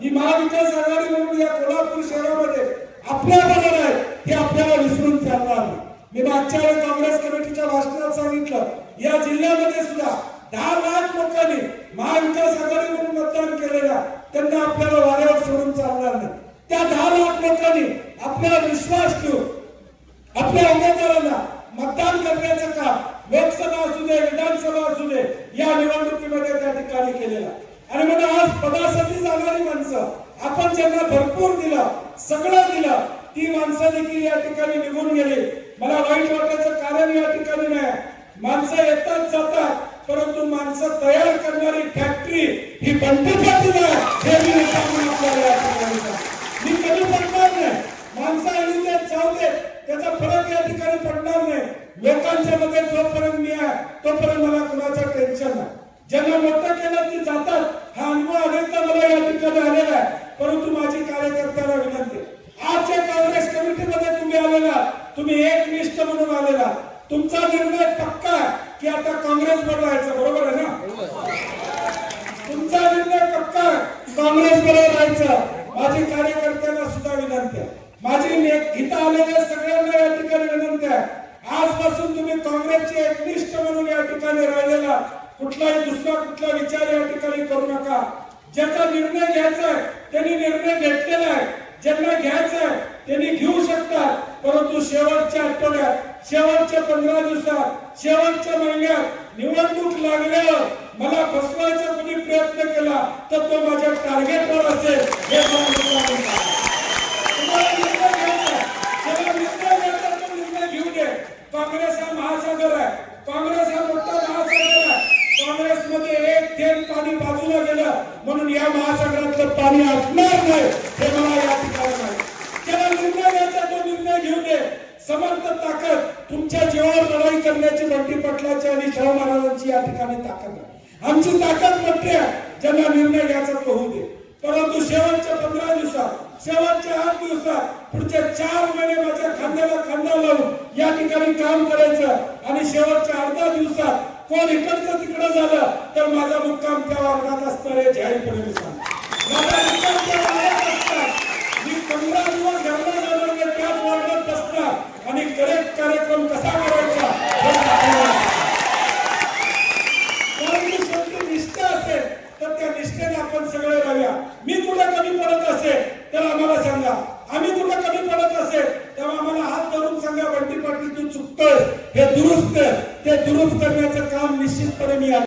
ही महाविकास आघाडी म्हणून या कोल्हापूर शहरामध्ये आपल्या बरोबर आहे हे आपल्याला विसरून चालणार नाही. मी मागच्या वेळी काँग्रेस कमिटीच्या भाषणात सांगितलं या जिल्ह्यामध्ये सुद्धा दहा लाख लोकांनी महाविकास आघाडी म्हणून मतदान केलेल्या त्यांना आपल्याला वाऱ्यावर सोडून चालणार नाही. त्या दहा लाख लोकांनी आपल्याला विश्वास ठेवून आपल्या उमेदवारांना मतदान करण्याचं काम लोकसभा असू दे विधानसभा असू दे या निवडणुकीमध्ये त्या ठिकाणी केलेला आणि मग आज पदासाठी जाणारी माणसं. आपण ज्यांना भरपूर दिलं सगळं दिलं ती माणसं देखील या ठिकाणी निघून गेली. मला वाईट वाटायचं कारण या ठिकाणी नाही. माणसं येतात जातात परंतु माणसं तयार करणारी फॅक्टरी ही बंद पाटील आहे. हे मी आपल्याला या ठिकाणी. मी कधी पडणार नाही. माणसं आणि ते जाऊ त्याचा फरक या ठिकाणी पडणार नाही. लोकांच्या मध्ये जोपर्यंत मी आहे तोपर्यंत मला कुणाचं टेन्शन नाही. ज्यांना मोठं केलं ते जातात हा अनुभव अनेकदा मला या ठिकाणी आलेला आहे. परंतु माझी कार्यकर्त्याला विनंती आजच्या काँग्रेस कमिटीमध्ये तुम्ही आलेला तुम्ही एकनिष्ठ म्हणून आलेला. तुमचा निर्णय पक्का आहे की आता काँग्रेस बनवायचं बरोबर आहे ना? तुमचा निर्णय पक्का काँग्रेस बरोबर राहायचं माझी कार्यकर्त्यांना सुद्धा विनंती आहे. माझी गीता आलेल्या सगळ्यांना या ठिकाणी विनंती आहे. आजपासून तुम्ही काँग्रेसचे एकनिष्ठ म्हणून या ठिकाणी राहिलेला कुठलाही दुसरा कुठला विचार या ठिकाणी करू नका. ज्याचा निर्णय घ्यायचा आहे त्यांनी निर्णय घेतलेला आहे. ज्यांना घ्यायचा आहे त्यांनी घेऊ शकतात. परंतु शेवटच्या आठवड्यात शेवटच्या पंधरा दिवसात शेवटच्या महिन्यात निवडणूक लागल्यावर मला फसवायचा कोणी प्रयत्न केला तर तो माझ्या टार्गेटवर असेल. हे निर्णय तो निर्णय घेऊ दे. काँग्रेस हा महासागर आहे. काँग्रेस हा पाणी बाजूला गेलं म्हणून या महासागरातलं पाणी असणार नाही हे मला या ठिकाणी नाही त्याला निर्णय घ्यायचा तो निर्णय घेऊ दे. समर्थ ताकद तुमच्या जीवावर लढाई करण्याची मंत्री पटलाची आणि शाहू महाराजांची या ठिकाणी ताकद आहे. आमची ताकद मोठी आहे ज्यांना निर्णय घ्यायचा तो होऊ दे. परंतु शेवटच्या पंधरा दिवसात शेवटच्या आठ दिवसात पुढच्या चार महिने माझ्या खांद्याला खांदा लावून या ठिकाणी काम करायचं आणि शेवट कोण इकडचं तिकडं झालं तर माझा मुक्काम त्या वार्डात असतं रे जाहीरपणे माझा मुक्काम त्या मी आणि कार्यक्रम कसा करायचा असेल तर त्या निष्ठेने आपण सगळे राहूया. मी कुठे कमी पडत असेल तर आम्हाला सांगा. आम्ही कुठे कमी पडत असेल तेव्हा आम्हाला हात धरून सांगा बंटी पाटील तू हे दुरुस्त ते दुरुस्त करण्याचं काम निश्चितपणे मी